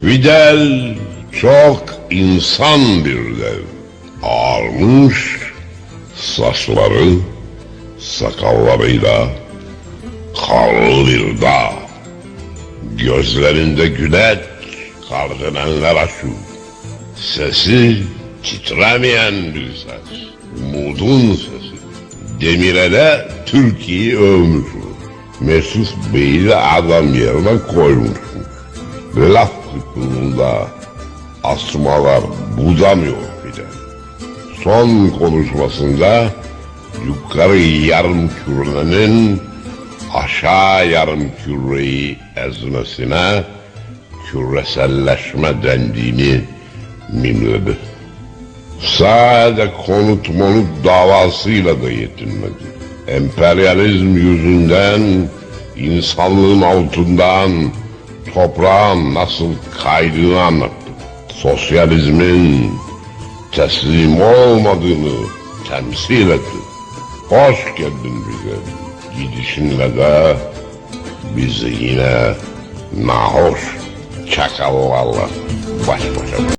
Fidel çok insan bir dev. Ağarmış saçları sakallarıyla karlı bir dağ. Gözlerinde güneş kardinenler aşu. Sesi titremeyen bir ses. Umudun sesi. Demirel'e Türkiye'yi övmüşsün. Mesut Bey'i de adam yerine koymuşsun. Laf kıtlığında asmalar budamıyor bile. Son konuşmasında yukarı yarım kürenin aşağı yarım küreyi ezmesine küreselleşme dendiğini mimledi. Sadece konut monut davasıyla da yetinmedi. Emperyalizm yüzünden insanlığın altından toprağın nasıl kaydığını anlattı. Sosyalizmin teslim olmadığını temsil etti. Hoş geldin bize. Gidişinle de bizi yine nahoş çakallarla baş başa